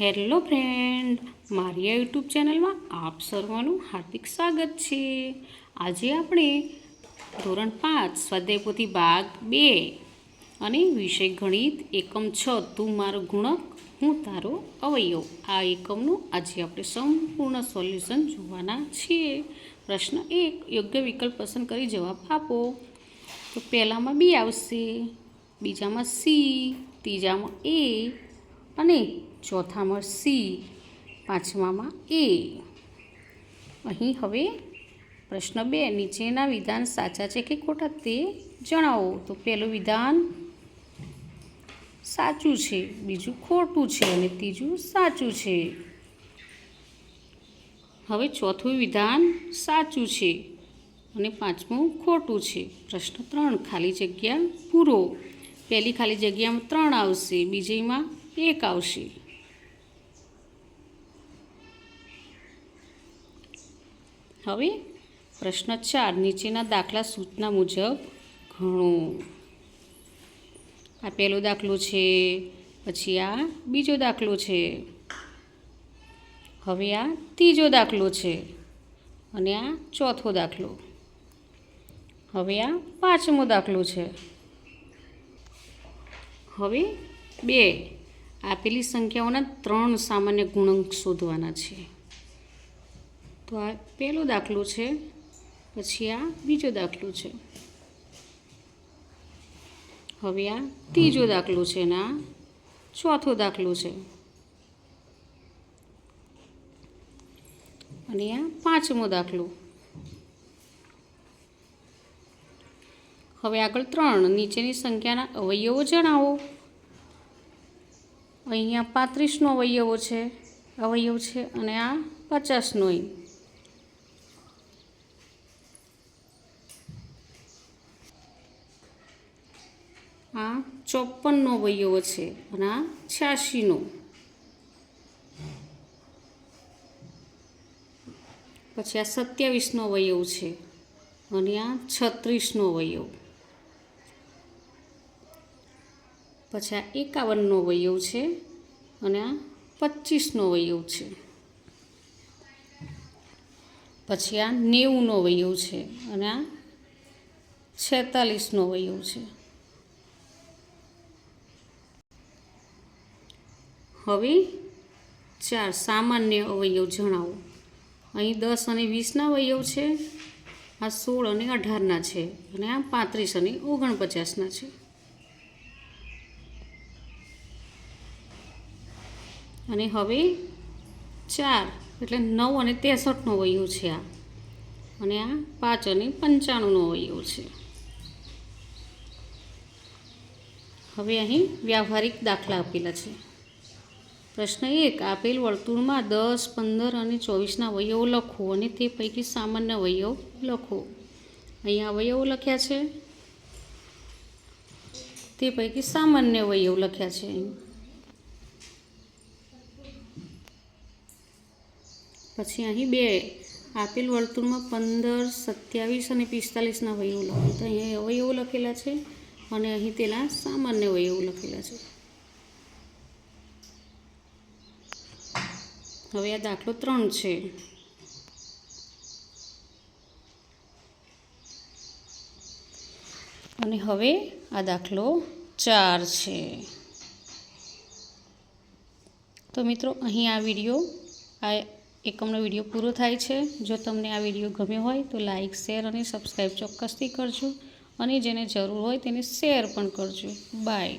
Hello friend, મારી આ YouTube ચેનલમાં આપ સર્વનું હાર્દિક સ્વાગત છે. આજે આપણે ધોરણ પાંચ, સ્વાધ્યાયપોથી ભાગ બે અને વિષય ગણિત એકમ છ, તું મારો ગુણક, હું તારો અવયવ. આ એકમનું આજે આપણે સંપૂર્ણ સોલ્યુશન જોવાના છીએ. પ્રશ્ન એક, યોગ્ય વિકલ્પ પસંદ કરી જવાબ આપો. તો પહેલામાં બી આવશે. બીજામાં સી, ત્રીજામાં એ અને ચોથામાં સી પાંચમામાં એ. અહીં હવે પ્રશ્ન બે, નીચેના વિધાન સાચા છે કે ખોટા તે જણાવો. તો પહેલું વિધાન સાચું છે, બીજું ખોટું છે અને ત્રીજું સાચું છે. હવે ચોથું વિધાન સાચું છે અને પાંચમું ખોટું છે. પ્રશ્ન ત્રણ, ખાલી જગ્યા પૂરો. પહેલી ખાલી જગ્યામાં ત્રણ આવશે, બીજીમાં એક આવશે. હવે પ્રશ્ન ચાર નીચેના દાખલા સૂચના મુજબ ઘણો. આ પહેલો દાખલો છે, પછી આ બીજો દાખલો છે. હવે આ ત્રીજો દાખલો છે અને આ ચોથો દાખલો. હવે આ પાંચમો દાખલો છે. હવે બે. આપેલી સંખ્યાઓના ત્રણ સામાન્ય ગુણાંક શોધવાના છે. તો આ પહેલો દાખલો છે, પછી આ બીજો દાખલો છે. હવે આ ત્રીજો દાખલો છે અને આ ચોથો દાખલો છે. અને આ પાંચમો દાખલો. હવે આગળ ત્રણ, નીચેની સંખ્યાના અવયવો જણાવો. અહીંયા પાંત્રીસનો અવયવો છે, અવયવ છે અને આ પચાસનો અહીં આ ચોપનનો અવયવો છે અને આ છ્યાસીનો. પછી આ સત્યાવીસનો અવયવ છે અને આ છત્રીસનો અવયવ પછી આ એકાવનનો અવયવ છે અને આ પચીસનો અવયવ છે. પછી આ નેવુંનો અવયવ છે અને આ છેતાલીસનો અવયવ છે. હવે ચાર સામાન્ય અવયવ જણાવો. અહીં દસ અને વીસના અવયવ છે, આ સોળ અને અઢારના છે અને આ પાંત્રીસ અને ઓગણપચાસના છે. અને હવે ચાર એટલે નવ અને ત્રેસઠનો અવયવ છે આ. અને આ પાંચ અને પંચાણુંનો અવયવ છે. હવે અહીં વ્યવહારિક દાખલા આપેલા છે. પ્રશ્ન એક આપેલ વર્તુળમાં દસ, પંદર અને ચોવીસના અવયવો લખો અને તે પૈકી સામાન્ય અવયવ લખો. અહીંયા અવયવો લખ્યા છે. તે પૈકી સામાન્ય અવયવ લખ્યા છે. પછી અહીં બે આપેલ વર્તુળમાં પંદર, સત્યાવીસ અને પિસ્તાલીસના અવયવો લખો. તો અહીંયા અવયવો લખેલા છે અને અહીં તેના સામાન્ય અવયવો લખેલા છે. હવે આ દાખલો ત્રણ છે. અને હવે આ દાખલો ચાર છે. તો મિત્રો, અહીં આ વીડિયો, આ એકમનો વીડિયો પૂરો થાય છે. જો તમને આ વીડિયો ગમ્યો હોય તો લાઇક શેર અને સબસ્ક્રાઈબ ચોક્કસથી કરજો. અને જેને જરૂર હોય તેને શેર પણ કરજો. બાય.